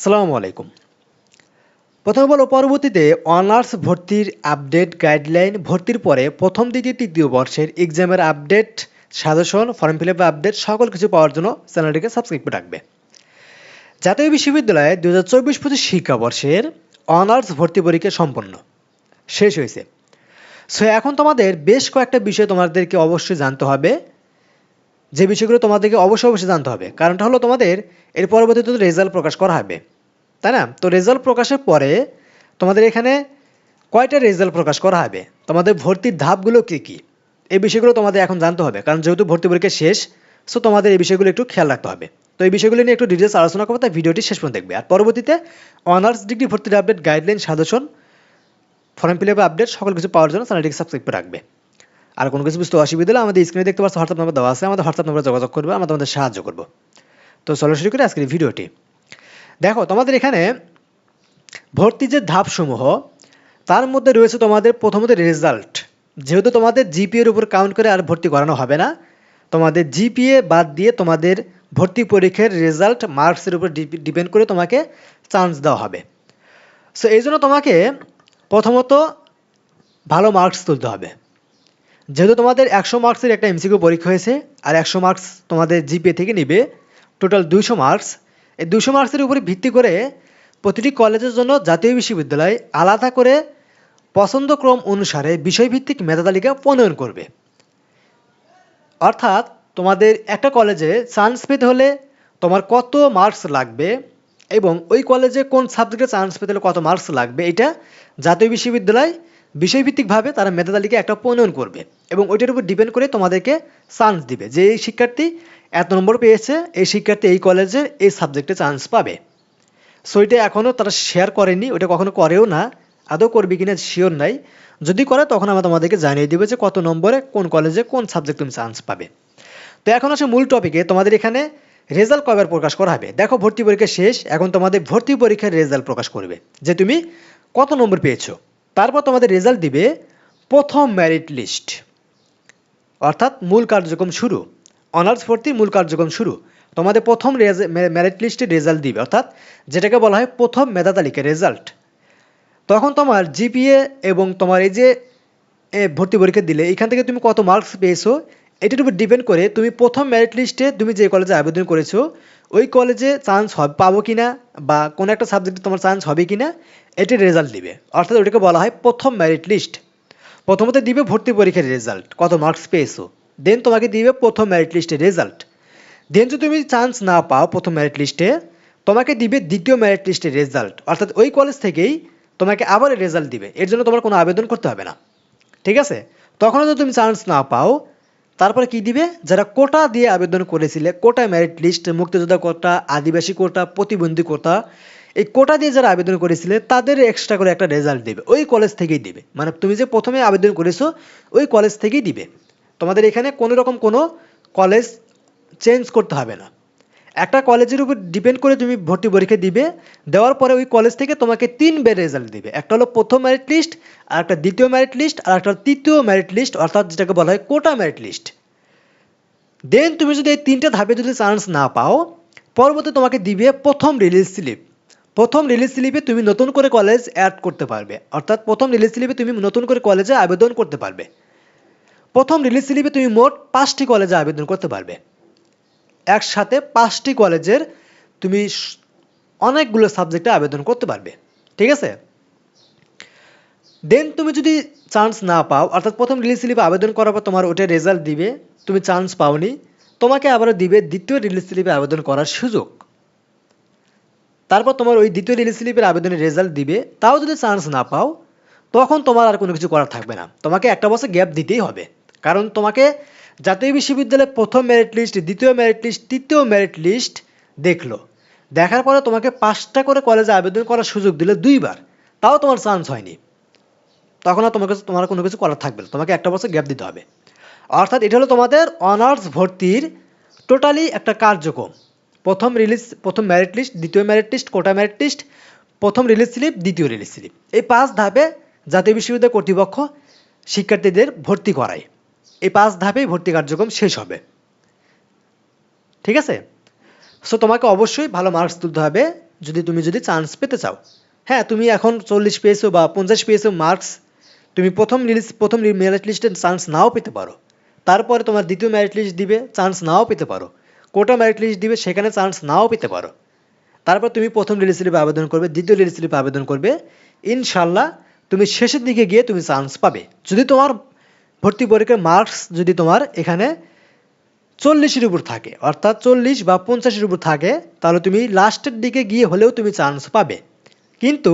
আসসালামু আলাইকুম। প্রথম বলো, পরবর্তীতে অনার্স ভর্তির আপডেট গাইডলাইন ভর্তির পরে প্রথম, দ্বিতীয়, তৃতীয় বর্ষের এক্সামের update, suggestion, form fill up update, সকল কিছু পাওয়ার জন্য চ্যানেলটিকে সাবস্ক্রাইব করে রাখবে। জাতীয় বিশ্ববিদ্যালয়ে দু হাজার চব্বিশ পঁচিশ শিক্ষাবর্ষের অনার্স ভর্তি পরীক্ষা সম্পন্ন। শেষ হয়েছে। সো, এখন তোমাদের বেশ কয়েকটা বিষয় তোমাদেরকে অবশ্যই জানতে হবে। যে বিষয়গুলো তোমাদেরকে অবশ্যই অবশ্যই জানতে হবে। কারণটা হলো তোমাদের এর পরবর্তীতে রেজাল্ট প্রকাশ করা হবে। তাই না? তো রেজাল্ট প্রকাশের পরে তোমাদের এখানে কয়টা রেজাল্ট প্রকাশ করা হবে? তোমাদের ভর্তির ধাপগুলো কী কী? এই বিষয়গুলো তোমাদের এখন জানতে হবে। কারণ যেহেতু ভর্তি পরীক্ষা শেষ সো তোমাদের এই বিষয়গুলো একটু খেয়াল রাখতে হবে। তো এই বিষয়গুলো নিয়ে একটু ডিটেলস আলোচনা করব, তাই ভিডিওটি শেষ পর্যন্ত দেখবে। আর পরবর্তীতে অনার্স ডিগ্রি ভর্তির update guideline suggestion form fill up update সকল কিছু পাওয়ার জন্য চ্যানেলটিকে সাবস্ক্রাইব করে রাখবে। আর কোনো কিছু বুঝতে অসুবিধা হলে আমাদের স্ক্রিনে দেখতে পাচ্ছ হোয়াটসঅ্যাপ নম্বর দেওয়া আছে, আমাদের হোয়াটসঅ্যাপ নম্বরে যোগাযোগ করবে, আমরা তোমাদের সাহায্য করব। তো চলো শুরু করি আজকের ভিডিওটি। দেখো, তোমাদের এখানে ভর্তি যে ধাপসমূহ, তার মধ্যে রয়েছে তোমাদের প্রথমত রেজাল্ট যেহেতু তোমাদের জিপিএর উপর কাউন্ট করে আর ভর্তি করানো হবে না, তোমাদের জিপিএ বাদ দিয়ে তোমাদের ভর্তি পরীক্ষার রেজাল্ট মার্কসের উপর ডিপেন্ড করে তোমাকে চান্স দেওয়া হবে। সো এই জন্য তোমাকে প্রথমত ভালো মার্কস তুলতে হবে। যেহেতু তোমাদের একশো মার্কসের একটা এমসিকিউ পরীক্ষা হয়েছে, আর একশো মার্কস তোমাদের জিপিএ থেকে নিবে টোটাল দুইশো মার্কস এই দুশো মার্কসের উপরে ভিত্তি করে প্রতিটি কলেজের জন্য জাতীয় বিশ্ববিদ্যালয় আলাদা করে পছন্দক্রম অনুসারে বিষয়ভিত্তিক মেধা তালিকা প্রণয়ন করবে। অর্থাৎ তোমাদের একটা কলেজে চান্স পেতে হলে তোমার কত মার্কস লাগবে এবং ওই কলেজে কোন সাবজেক্টে চান্স পেতে হলে কত মার্কস লাগবে, এটা জাতীয় বিশ্ববিদ্যালয় বিষয়ভিত্তিকভাবে তারা মেধা তালিকা একটা প্রণয়ন করবে এবং ওইটার উপর ডিপেন্ড করে তোমাদেরকে চান্স দিবে। যে এই শিক্ষার্থী এত নম্বর পেয়েছে, এই শিক্ষার্থী এই কলেজের এই সাবজেক্টে চান্স পাবে। সো এটা এখনও তারা শেয়ার করেনি, ওটা কখনো করেও না। আদৌ করবে কিনা শিওর নাই। যদি করে, তখন আমরা তোমাদেরকে জানিয়ে দেবো যে কত নম্বরে কোন কলেজে কোন সাবজেক্ট তুমি চান্স পাবে। তো এখন আসে মূল টপিকে তোমাদের এখানে রেজাল্ট কবে প্রকাশ করা হবে? দেখো, ভর্তি পরীক্ষা শেষ, এখন তোমাদের ভর্তি পরীক্ষার রেজাল্ট প্রকাশ করবে। যে তুমি কত নম্বর পেয়েছ? তারপর তোমাদের রেজাল্ট দিবে প্রথম মেরিট লিস্ট অর্থাৎ মূল কার্যক্রম শুরু অনার্স ভর্তির মূল কার্যক্রম শুরু। তোমাদের প্রথম মেরিট লিস্টে রেজাল্ট দিবে, অর্থাৎ যেটাকে বলা হয় প্রথম মেধা তালিকা রেজাল্ট তখন তোমার জিপিএ এবং তোমার এই যে ভর্তি পরীক্ষা দিলে, এখান থেকে তুমি কত মার্কস পেয়েছ এটার উপর ডিপেন্ড করে তুমি প্রথম মেরিট লিস্টে তুমি যে কলেজে আবেদন করেছ, ওই কলেজে চান্স হবে পাবো কিনা বা কোনো একটা সাবজেক্টে তোমার চান্স হবে কিনা, এটির রেজাল্ট দিবে অর্থাৎ ওটাকে বলা হয় প্রথম মেরিট লিস্ট প্রথমত দিবে ভর্তি পরীক্ষার রেজাল্ট কত মার্কস পেয়েছ। দেন তোমাকে দিবে প্রথম মেরিট লিস্টের রেজাল্ট দেন যদি তুমি চান্স না পাও প্রথম মেরিট লিস্টে তোমাকে দিবে দ্বিতীয় মেরিট লিস্টের রেজাল্ট অর্থাৎ ওই কলেজ থেকেই তোমাকে আবার রেজাল্ট দিবে। এর জন্য তোমার কোনো আবেদন করতে হবে না। ঠিক আছে? তখনও যদি তুমি চান্স না পাও তারপরে কি দিবে? যারা কোটা দিয়ে আবেদন করেছিলে, কোটা মেরিট লিস্ট মুক্তিযোদ্ধা কোটা, আদিবাসী কোটা, প্রতিবন্ধী কোটা, এই কোটা দিয়ে যারা আবেদন করেছিলে, তাদের এক্সট্রা করে একটা রেজাল্ট দেবে। ওই কলেজ থেকেই দিবে। মানে তুমি যে প্রথমে আবেদন করেছ, ওই কলেজ থেকেই দিবে। তোমাদের এখানে কোনো রকম কোনো কলেজ চেঞ্জ করতে হবে না। একটা কলেজের উপর ডিপেন্ড করে তুমি ভর্তি পরীক্ষা দিবে, দেওয়ার পরে ওই কলেজ থেকে তোমাকে তিন বের রেজাল্ট দিবে। একটা হলো প্রথম মেরিট লিস্ট আর একটা দ্বিতীয় মেরিট লিস্ট আর একটা তৃতীয় মেরিট লিস্ট অর্থাৎ যেটাকে বলা হয় কোটা মেরিট লিস্ট দেন তুমি যদি এই তিনটে ধাপে যদি চান্স না পাও, পরবর্তী তোমাকে দিবে প্রথম রিলিজ স্লিপ প্রথম রিলিজ স্লিপে তুমি নতুন করে কলেজ অ্যাড করতে পারবে। অর্থাৎ প্রথম রিলিজ স্লিপে তুমি নতুন করে কলেজে আবেদন করতে পারবে। প্রথম রিলিজ স্লিপে তুমি মোট পাঁচটি কলেজে আবেদন করতে পারবে। একসাথে পাঁচটি কলেজের তুমি অনেকগুলো সাবজেক্টে আবেদন করতে পারবে। ঠিক আছে? দেন তুমি যদি চান্স না পাও, অর্থাৎ প্রথম রিলিজ স্লিপে আবেদন করার পর তোমার ওটা রেজাল্ট দিবে, তুমি চান্স পাওনি, তোমাকে আবারও দিবে দ্বিতীয় রিলিজ স্লিপে আবেদন করার সুযোগ। তারপর তোমার ওই দ্বিতীয় রিলিজ স্লিপের আবেদনের রেজাল্ট দিবে, তাও যদি চান্স না পাও, তখন তোমার আর কোনো কিছু করার থাকবে না। তোমাকে একটা বছর গ্যাপ দিতেই হবে। কারণ তোমাকে জাতীয় বিশ্ববিদ্যালয়ের প্রথম মেরিট লিস্ট দ্বিতীয় মেরিট লিস্ট তৃতীয় মেরিট লিস্ট দেখল। দেখার পরে তোমাকে পাঁচটা করে কলেজে আবেদন করার সুযোগ দিলে দুইবার। তাও তোমার চান্স হয়নি। তখন আর তোমাকে, তোমার কোনো কিছু করার থাকবে না। তোমাকে একটা বছর গ্যাপ দিতে হবে। অর্থাৎ এটা হলো তোমাদের অনার্স ভর্তির টোটালি একটা কার্যক্রম। প্রথম রিলিজ প্রথম মেরিট লিস্ট দ্বিতীয় merit list quota merit list প্রথম রিলিজ স্লিপ দ্বিতীয় রিলিজ স্লিপ এই পাঁচ ধাপে জাতীয় বিশ্ববিদ্যালয় কর্তৃপক্ষ শিক্ষার্থীদের ভর্তি করায়। এই পাঁচ ধাপেই ভর্তি কার্যক্রম শেষ হবে। ঠিক আছে? সো তোমাকে অবশ্যই ভালো মার্কস তুলতে হবে। যদি তুমি যদি চান্স পেতে চাও। হ্যাঁ তুমি এখন চল্লিশ পেয়েছ বা পঞ্চাশ পেয়েছ মার্কস তুমি প্রথম প্রথম মেরিট লিস্টে চান্স নাও পেতে পারো। তারপরে তোমার দ্বিতীয় মেরিট লিস্ট দিবে চান্স নাও পেতে পারো। কোটা মেরিট লিস্ট দিবে, সেখানে চান্স নাও পেতে পারো। তারপর তুমি প্রথম রিলিজ স্লিপে আবেদন করবে, দ্বিতীয় রিলিজ স্লিপে আবেদন করবে। ইনশাল্লাহ তুমি শেষের দিকে গিয়ে তুমি চান্স পাবে। যদি তোমার ভর্তি পরীক্ষার মার্কস যদি তোমার এখানে চল্লিশের উপর থাকে, অর্থাৎ চল্লিশ বা পঞ্চাশের উপর থাকে, তাহলে তুমি লাস্টের দিকে গিয়ে হলেও তুমি চান্স পাবে। কিন্তু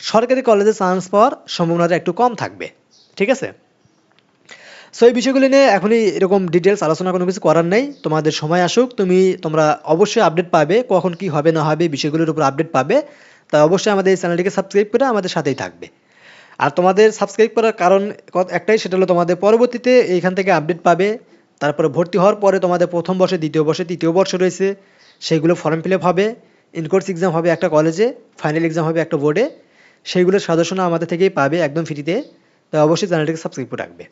সরকারি কলেজে চান্স পাওয়ার সম্ভাবনাটা একটু কম থাকবে, ঠিক আছে? সো এই বিষয়গুলি নিয়ে এখনই এরকম ডিটেলস আলোচনা কোনো কিছু করার নেই। তোমাদের সময় আসুক, তুমি, তোমরা অবশ্যই আপডেট পাবে, কখন কি হবে, না হবে, বিষয়গুলোর উপর আপডেট পাবে। তাই অবশ্যই আমাদের এই চ্যানেলটিকে সাবস্ক্রাইব করে আমাদের সাথেই থাকবে। আর তোমাদের সাবস্ক্রাইব করার কারণ একটাই, সেটা হলো তোমাদের পরবর্তীতে এইখান থেকে আপডেট পাবে। তারপরে ভর্তি হওয়ার পরে তোমাদের প্রথম বর্ষে, দ্বিতীয় বর্ষে, তৃতীয় বর্ষ রয়েছে। সেইগুলো ফর্ম ফিল হবে। ইনকোর্স এক্সাম হবে একটা কলেজে ফাইনাল এক্সাম হবে একটা বোর্ডে সেইগুলোর সাজেশন আমাদের থেকেই পাবে একদম ফ্রিতে তাই অবশ্যই চ্যানেলটিকে সাবস্ক্রাইব করে রাখবে।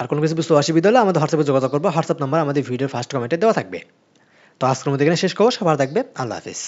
আর কোনো কিছু বুঝতে অসুবিধা হলে আমাদের হোয়াটসঅ্যাপে যোগাযোগ করব। হোয়াটসঅ্যাপ নাম্বার আমাদের ভিডিওর ফার্স্ট কমেন্টে দেওয়া থাকবে। তো আজকের মধ্যে এখানে শেষ করব। সবার থাকবে। আল্লাহ হাফিজ।